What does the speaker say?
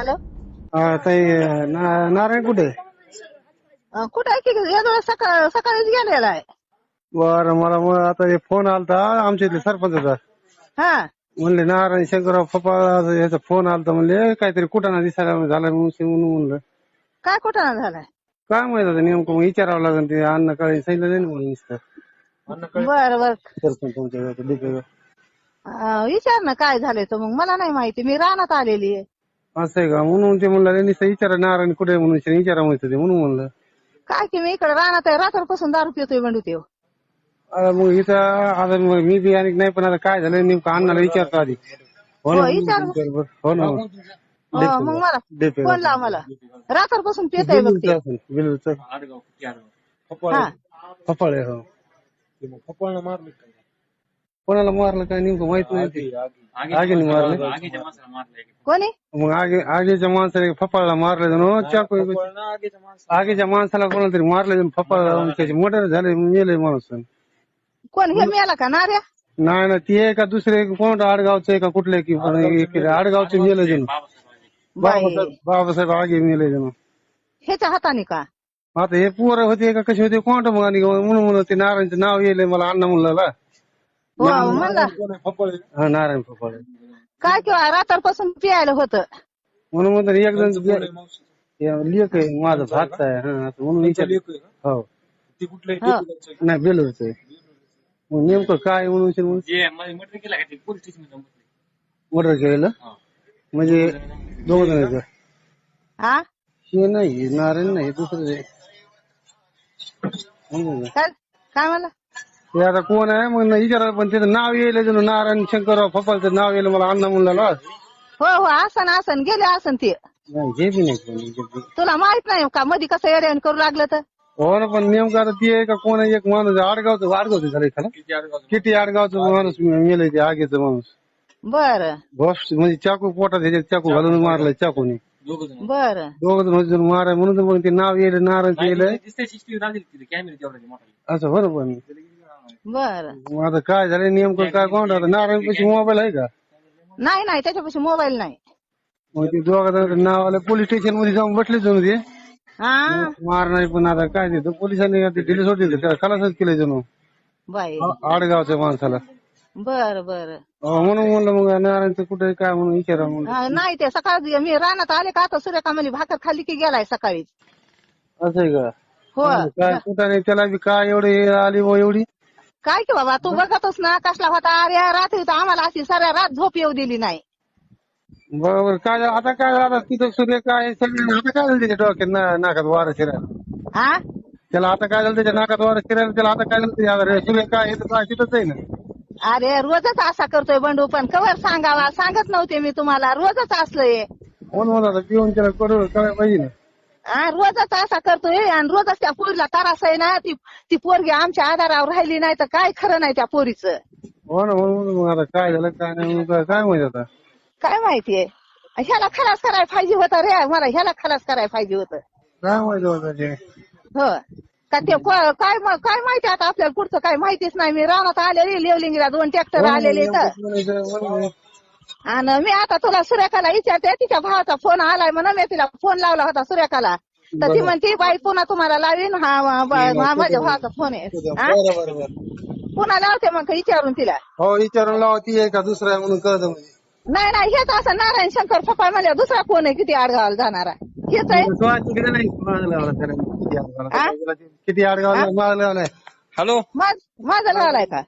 Hello? हा, ताई ना- नारायण कुठे? कुठं आहे की? या सकाळ सकाळीच गेलेला आहे. बरं मला मग आता हे फोन आलता आमच्या इथले सरपंचाचा. हा. म्हणले नारायण शंकरराव पप्पा याचा फोन आलता म्हणले काहीतरी कुठं दिसायला झाला म्हणून म्हणून म्हणलं. काय कुठं झालाय? काय माहीत आता नेमकं मग विचारावं लागेल ते अन्न काळे सांगितलं नाही ना मला नुसतं. बर बर. सरपंच तुमच्या विचार ना काय झालंय तर मग? मला नाही माहिती मी रानात आलेली आहे. असं आहे का? म्हणून ते म्हणलं नुसतं विचारा नारायण कुठे आहे? म्हणून विचारा माहीत ते म्हणून म्हणलं. काय की मी इकडे रानात आहे रात्रपासून दारू पितोय तेव आता मग इथं आता मग मी बी आणि नाही पण आता काय झालं नेमकं अण्णाला विचारतो आधी. हो ना हो, विचार. हो ना हो, मग मला. फोन लाव मला. रात्रपासून पितोय बघ ते बिलूचं हा. फपाळे हो. कोणाला मारलं काय नेमकं माहीत नाही ते. आगीने मारलं. कोणी? मग आगे आगीच्या माणसाला फपाळला मारलं जण चाकू आगीच्या माणसाला कोणाला तरी मारलं फपाळ त्याचे मोटर झाले मेले माणूस. कोण हे मिळाला का नार्या? नाही ना ते आहे का दुसरे कोणतं आडगावचं आहे का कुठले की आडगावचे मेले जण. बाई. बाबासाहेब बाबासाहेब आगे मेले जण. ह्याच्या हाताने का? आता हे पोरं होते का कसे होते कोणतं मग आणि म्हणून म्हणून ते नारायणचं नाव येले मला अण्णा म्हणलं हो म्हणला. हा नारायण फपाळे काय किंवा रात्रपासून पियायला होतं? म्हणून म्हणतात एक जण लेख आहे माझा भात आहे हा असं म्हणून विचार हो. हो. नाही बेलूरच आहे. मग नेमकं काय म्हणून विचार म्हणून? मर्डर केलेलं? म्हणजे दोघ जण? हा? हे नाही नारायण नाही दुसरं आहे. म्हणून ना. काय काय म्हणला? ते आता कोण आहे? मग विचारा पण त्याचं नाव येईल जणू नारायण शंकरराव फपालचं नाव येईल मला अण्णा म्हणला हो हो आसन आसन. गेले आसन ते. नाही हे बी नाही कोण, हे बी. तुला माहीत नाही का मधी कसं येड्यान करू लागलं तर? हो ना पण नेमकं आता ते आहे का कोण आहे? एक माणूस आडगावचं आडगावचं झालंय खरं किती आडगावचं? माणूस मेलंय ते आगीचं माणूस. बर. बॉस म्हणजे चाकू पोटात ह्याच्यात चाकू घालून मारलाय चाकूने. बर. दोघ जण होते माराय म्हणून तर मग ते नाव येईल नारायण येईल. असं बरोबर बर. मग आता काय झालं? नेमकं काय कोण आता नारायण पैसे मोबाईल आहे का? नाही नाही त्याच्यापाशी मोबाईल नाही. मग ते दोघा जण नाव आलं पोलीस स्टेशन मध्ये जाऊन बसले जणू ते? हा. मारणार पण आता काय ते? पोलिसांनी ते दिले सोडले त्याला खलासच केलं जणू. बाई. आडगावच्या माणसाला. बर बर. अहो, म्हणून म्हणलं मग नारायणचं कुठे काय म्हणून विचारा म्हणून हा, नाही ते सकाळी मी रानात आले का आता सूर्यका भाकर खाली की गेलाय सकाळी असं आहे का? हो काय कुठं नाही? त्याला बी काय एवढी आली व एवढी? काय की बाबा तू बघतोस ना कसला होता? अरे रात्री तर आम्हाला अशी साऱ्या रात झोप येऊ दिली नाही. बरोबर काय झालं? आता काय झालं? आता तिथं सूर्य काय सगळे आता काय झालं त्याच्या डोक्यात? ना- नाकात वारं शिरायला. हा? त्याला आता काय झालं? त्याच्या नाकात वारं शिरायला त्याला आता काय झालं? त्याच्या आता सूर्य काय आहे? तर काय तिथंच आहे ना. अरे रोजच असा करतोय बंडू पण कवर सांगावा? सांगत नव्हते मी तुम्हाला. रोजच असलंय. म्हणून म्हणत आता पिऊन त्याला करू करायला पाहिजे ना. रोजच असा करतोय. आणि रोजच त्या पोरीला त्रास आहे ना ती ती पोरगी आमच्या आधारावर राहिली नाही तर काय खरं नाही त्या पोरीचं? हो ना म्हणून मग आता काय झालं काय नाही मग काय- काय माहिती आता? काय माहितीये ह्याला खलास करायला पाहिजे होतं रे मला ह्याला खलास करायला पाहिजे होतं. काय माहिती होतं ते? हो. का ते को- काय म- काय माहिती आता आपल्याला पुढचं काय माहितीच नाही. मी रानात आलेली लेवलिंगला दोन ट्रॅक्टर आलेले तर आणि मी आता तुला सुरेखाला विचारते तिच्या भावाचा फोन आलाय म्हणून मी तिला फोन लावला होता सुरेखाला. तर ती म्हणते बाई पुन्हा तुम्हाला लावीन हा माझ्या भावाचा फोन आहे. हा? बरं बरं बरं. पुन्हा लावते मग विचारून तिला. हो विचारून लावा ती आहे का दुसरा आहे म्हणून कळतं म्हणजे. नाही नाही हेच असं नारायण शंकर पप्पा म्हणजे दुसरा कोण आहे किती आडगावाला जाणारा हेच आहे. तो आज तिकडे नाही मागं लावला त्याला. किती आडगावला आ? किती आडगावला मागं लावलाय हॅलो? माझ माझा लावलाय का?